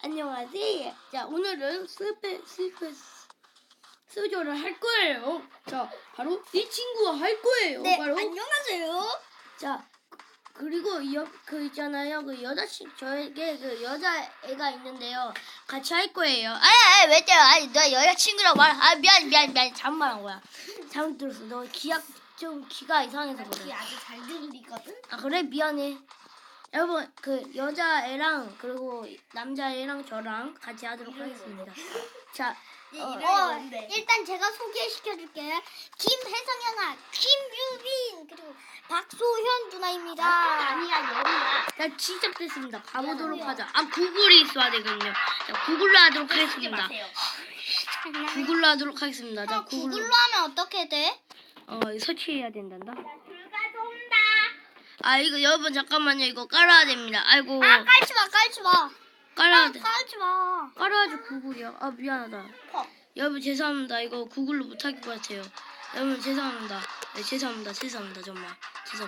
안녕하세요. 자, 오늘은 스페, 스페, 스조를 할 거예요. 자, 바로 이 친구가 할 거예요. 네, 바로. 안녕하세요. 자, 그- 그리고 여, 그 있잖아요. 그 여자 친 저에게 그 여자 애가 있는데요. 같이 할 거예요. 아야, 아야, 왜 때려? 아니, 너 여자친구라고 말. 아, 미안, 미안, 미안. 잘못 말한 거야. 잘못 들었어. 너 기약 좀 귀가 이상해서 귀 그래. 아주 잘 들리거든. 아 그래 미안해. 여러분 그 여자애랑 그리고 남자애랑 저랑 같이 하도록 하겠습니다. 자, 어, 어, 일단 제가 소개시켜 줄게요. 김혜성연아, 김유빈 그리고 박소현 누나입니다. 아니야, 여리야. 자 시작됐습니다. 가보도록 하자. 아 구글이 있어야 되거든요. 자 구글로 하도록 하겠습니다. 구글로 하도록 하겠습니다. 자 구글로. 구글로 하면 어떻게 돼? 어 설치해야 된단다. 아 이거 여러분 잠깐만요. 이거 깔아야 됩니다. 아이고 아, 깔지 마, 깔지 마. 깔아야 돼. 깔지 마. 깔아야지 구글이야. 아 미안하다. 퍽. 여러분 죄송합니다. 이거 구글로 못할 것 같아요. 여러분 죄송합니다. 네, 죄송합니다. 죄송합니다. 정말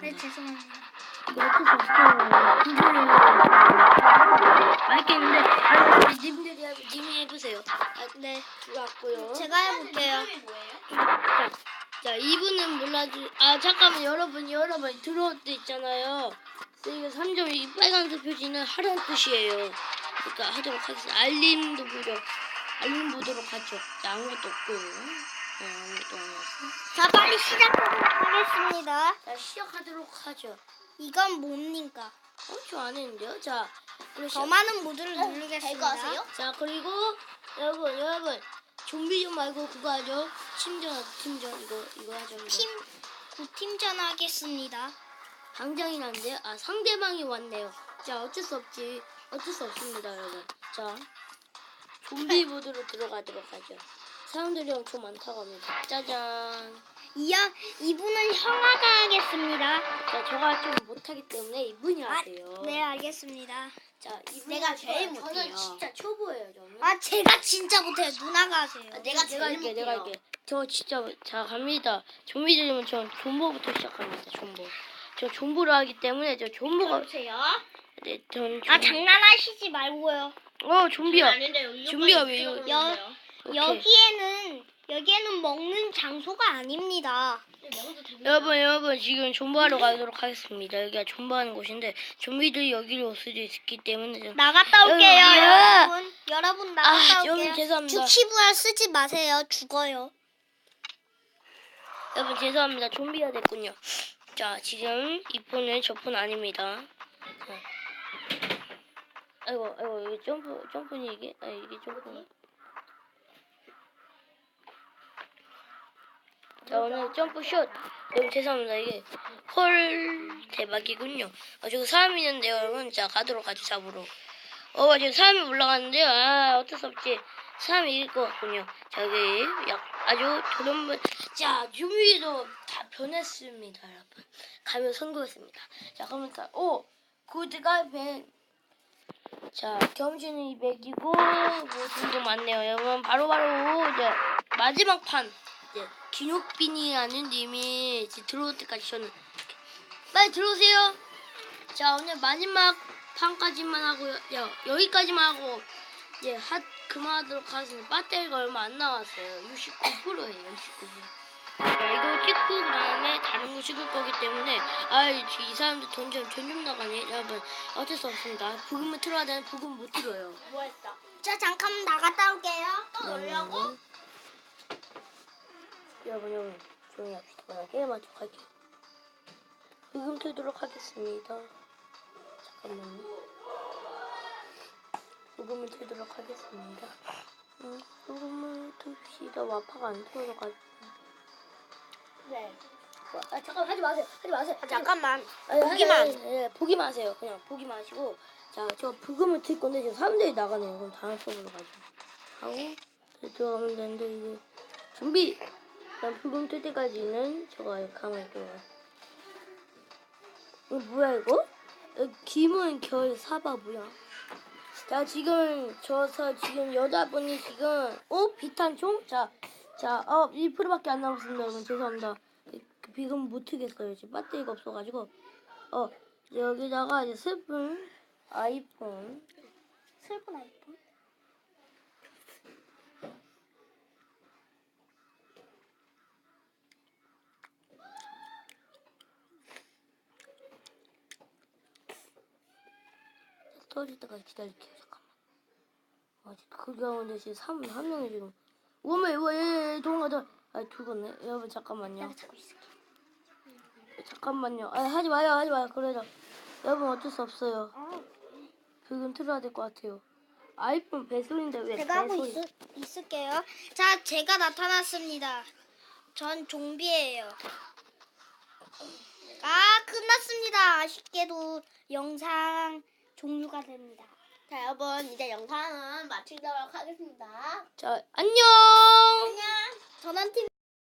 네, 죄송합니다. 죄송합니다. 이거 어쩔 수 없어요. 구글로 맛있겠는데 아, 해보, 님이 2분은 몰라주, 아, 잠깐만, 여러분, 여러분, 들어올 때 있잖아요. 이거 3점, 이 빨간색 표지는 하란 뜻이에요. 그러니까 하도록 하겠습니다. 알림도 보죠. 알림 보도록 하죠. 네, 아무것도 없고. 네, 아무것도 안 왔어. 자, 빨리 시작하도록 하겠습니다. 자, 시작하도록 하죠. 이건 뭡니까? 엄청 안 했는데요? 자더 많은 모드를 누르겠습니다. 자, 그리고, 여러분, 여러분. 좀비 좀 말고 그거 하죠. 팀전, 팀전 이거 이거 하죠. 이거. 팀, 구팀전 하겠습니다. 당장이 난데 아 상대방이 왔네요. 자, 어쩔 수 없지. 어쩔 수 없습니다, 여러분. 자, 좀비 모드로 들어가도록 하죠. 사람들이 엄청 많다고 합니다. 짜잔. 이어, 이분은 형아가 하겠습니다. 자, 제가 좀 못하기 때문에 이분이 하세요. 네, 알겠습니다. 자, 이분이 내가. 제일 저는 못해요. 진짜 초보예요, 저는. 아, 제가 진짜 못해요. 누나가 하세요. 아, 내가 내가 할게 내가 할게 저 진짜 자 갑니다 좀비들이면 전 존버부터 시작합니다 존버 저 존버를 하기 때문에 저 존버가 보세요. 네, 전 아, 존- 장난하시지 말고요. 어 좀비야 좀비가 왜 이러 여, 오케이. 여기에는, 여기에는 먹는 장소가 아닙니다. 여러분 여러분 지금 존버하러 가도록 하겠습니다 여기가 존버하는 곳인데 좀비들이 여기로 올 수도 있기 때문에 좀 나갔다 올게요, 야. 여러분. 여러분, 나갔다 아, 좀 올게요. 죄송합니다. 주키부활 쓰지 마세요. 죽어요. 여러분 죄송합니다 좀비가 됐군요 자 지금 이 폰은 저 폰 아닙니다 자. 아이고 아이고 이게 점프 점프니 이게 아 이게 점프 자 오늘 점프슛 여러분 죄송합니다. 이게 헐 대박이군요. 아 저기 사람 있는데요 여러분 자 가도록 하죠 잡으러. 어 지금 사람이 올라가는데요. 아 어쩔 수 없지. 사람이 이길 것 같군요. 저기 약 아주 도련분 자 준비도 다 변했습니다 여러분. 가면 성공했습니다. 자 그러니까 오 구드가 100 자, 겸신은 200이고, 뭐, 좀더 많네요. 여러분, 바로바로, 이제, 마지막 판. 이제, 기록빈이라는 님이 이제 들어올 때까지 저는, 빨리 들어오세요. 자, 오늘 마지막 판까지만 하고요. 야, 여기까지만 하고, 이제, 하, 그만하도록 하겠습니다. 배터리가 얼마 안 남았어요. 69%예요, 69%. 자, 이거 찍고, 그 다음에 다른 거 찍을 거기 때문에, 아, 이, 이 사람들 돈 좀, 돈좀 나가네. 여러분, 어쩔 수 없습니다. 부금을 틀어야 되는 부금 못 틀어요. 뭐 했어? 자, 잠깐 나갔다 올게요. 또 오려고? 음. 여러분, 여러분, 조용히 합시다. 그냥 게임하도록 할게요. 부금 틀도록 하겠습니다. 잠깐만요. 부금을 틀도록 하겠습니다. 음, 부금을 틉시다. 와파가 안 틀어져가지고. 네. 아, 잠깐 하지 마세요. 하지 마세요. 아, 잠깐만. 아니, 보기만. 아니, 아니, 예, 보기만 하세요. 그냥 보기만 하시고. 자, 저 부금을 틀 건데 지금 사람들이 나가네요. 그럼 다음 수업으로 가죠. 하고 들어가면 되는데 이게 준비. 난 부금 틀 때까지는 저거 가만히 있어요. 이거 뭐야 이거? 어, 김은 결 사바 뭐야? 자 지금 저서 지금 여자분이 지금 어 비탄총? 자, 자, 어 1%밖에 안 남았습니다, 여러분 죄송합니다. 그 비금 못 트겠어요. 지금 배터리가 없어가지고 어 여기다가 이제 슬픈 아이폰 슬픈 아이폰. 떨어질 때까지 기다릴게요. 잠깐만. 아직 그 가운데 지금 3, 한 명이 지금. 오메, 왜, 도망가자. 아, 죽었네. 여러분, 잠깐만요. 내가 잡고 있을게. 잠깐만요. 아, 하지 마요, 하지 마요. 그래도. 여러분, 어쩔 수 없어요. 어, 그건 틀어야 될 것 같아요. 아이폰 배소리인데 왜 제가 하고 배소리? 있을, 있을게요. 자, 제가 나타났습니다. 전 좀비예요. 아, 끝났습니다. 아쉽게도 영상 종료가 됩니다. 자, 여러분 이제 영상은 마치도록 하겠습니다. 자, 안녕! 안녕. 전원팀